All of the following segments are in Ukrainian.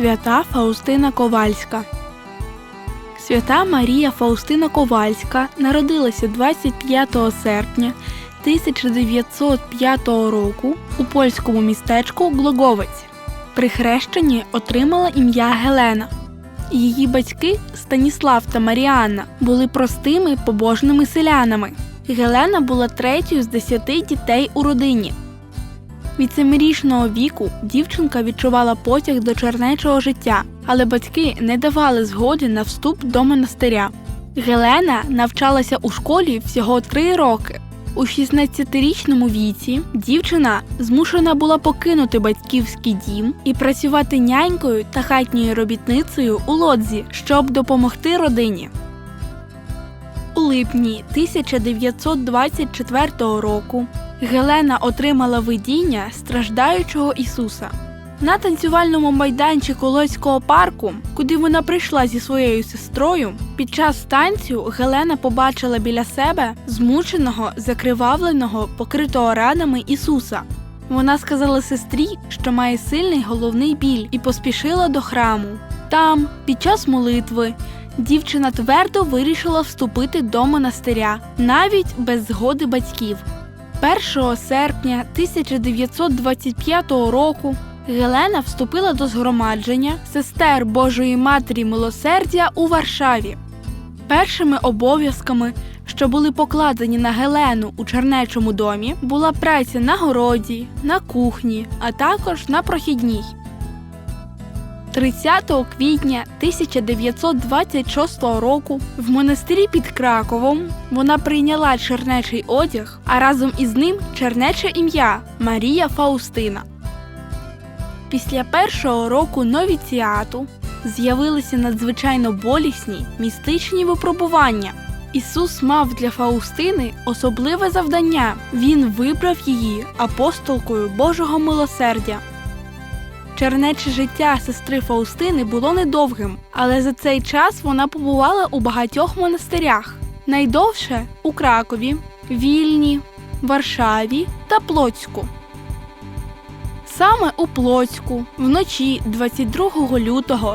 Свята Фаустина Ковальська. Свята Марія Фаустина Ковальська народилася 25 серпня 1905 року у польському містечку Глоговець. При хрещенні отримала ім'я Гелена. Її батьки Станіслав та Маріанна були простими побожними селянами. Гелена була третьою з десяти дітей у родині. Від семирічного віку дівчинка відчувала потяг до чернечого життя, але батьки не давали згоди на вступ до монастиря. Гелена навчалася у школі всього три роки. У 16-річному віці дівчина змушена була покинути батьківський дім і працювати нянькою та хатньою робітницею у лодзі, щоб допомогти родині. У липні 1924 року Гелена отримала видіння страждаючого Ісуса. На танцювальному майданчику Лоцького парку, куди вона прийшла зі своєю сестрою, під час танцю Гелена побачила біля себе змученого, закривавленого, покритого ранами Ісуса. Вона сказала сестрі, що має сильний головний біль, і поспішила до храму. Там, під час молитви, дівчина твердо вирішила вступити до монастиря, навіть без згоди батьків. 1 серпня 1925 року Гелена вступила до згромадження сестер Божої Матері Милосердя у Варшаві. Першими обов'язками, що були покладені на Гелену у чернечому домі, була праця на городі, на кухні, а також на прохідній. 30 квітня 1926 року в монастирі під Краковом вона прийняла чернечий одяг, а разом із ним чернече ім'я Марія Фаустина. Після першого року новіціату з'явилися надзвичайно болісні містичні випробування. Ісус мав для Фаустини особливе завдання. Він вибрав її апостолкою Божого милосердя. Чернече життя сестри Фаустини було недовгим, але за цей час вона побувала у багатьох монастирях. Найдовше у Кракові, Вільні, Варшаві та Плоцьку. Саме у Плоцьку вночі 22 лютого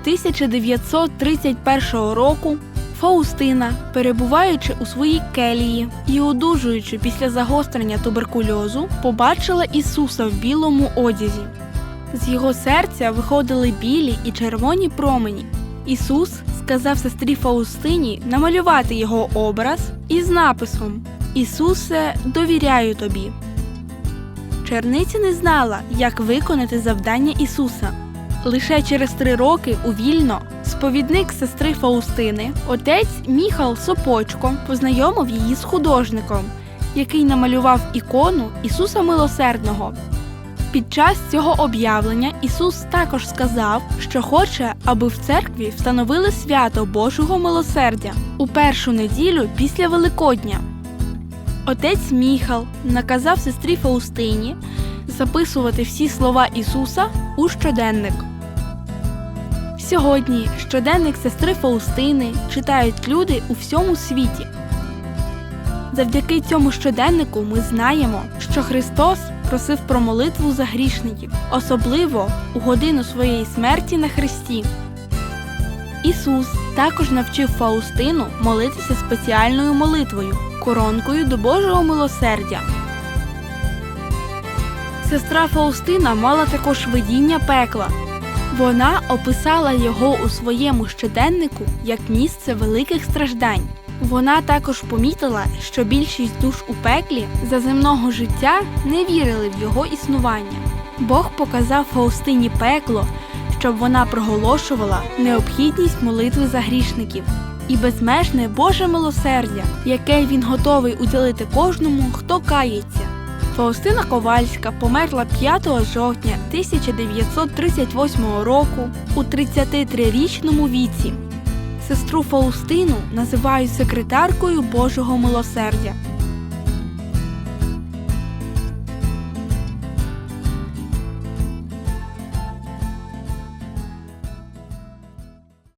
1931 року Фаустина, перебуваючи у своїй келії і одужуючи після загострення туберкульозу, побачила Ісуса в білому одязі. З його серця виходили білі і червоні промені. Ісус сказав сестрі Фаустині намалювати його образ із написом Ісусе, довіряю тобі. Черниця не знала, як виконати завдання Ісуса. Лише через три роки у вільно сповідник сестри Фаустини, отець Міхал Сопочко, познайомив її з художником, який намалював ікону Ісуса Милосердного. Під час цього об'явлення Ісус також сказав, що хоче, аби в церкві встановили свято Божого милосердя у першу неділю після Великодня. Отець Міхал наказав сестрі Фаустині записувати всі слова Ісуса у щоденник. Сьогодні щоденник сестри Фаустини читають люди у всьому світі. Завдяки цьому щоденнику ми знаємо, що Христос просив про молитву за грішників, особливо у годину своєї смерті на Христі. Ісус також навчив Фаустину молитися спеціальною молитвою, коронкою до Божого милосердя. Сестра Фаустина мала також видіння пекла. Вона описала його у своєму щоденнику як місце великих страждань. Вона також помітила, що більшість душ у пеклі за земного життя не вірили в його існування. Бог показав Фаустині пекло, щоб вона проголошувала необхідність молитви за грішників і безмежне Боже милосердя, яке він готовий уділити кожному, хто кається. Фаустина Ковальська померла 5 жовтня 1938 року у 33-річному віці. Сестру Фаустину називають секретаркою Божого милосердя.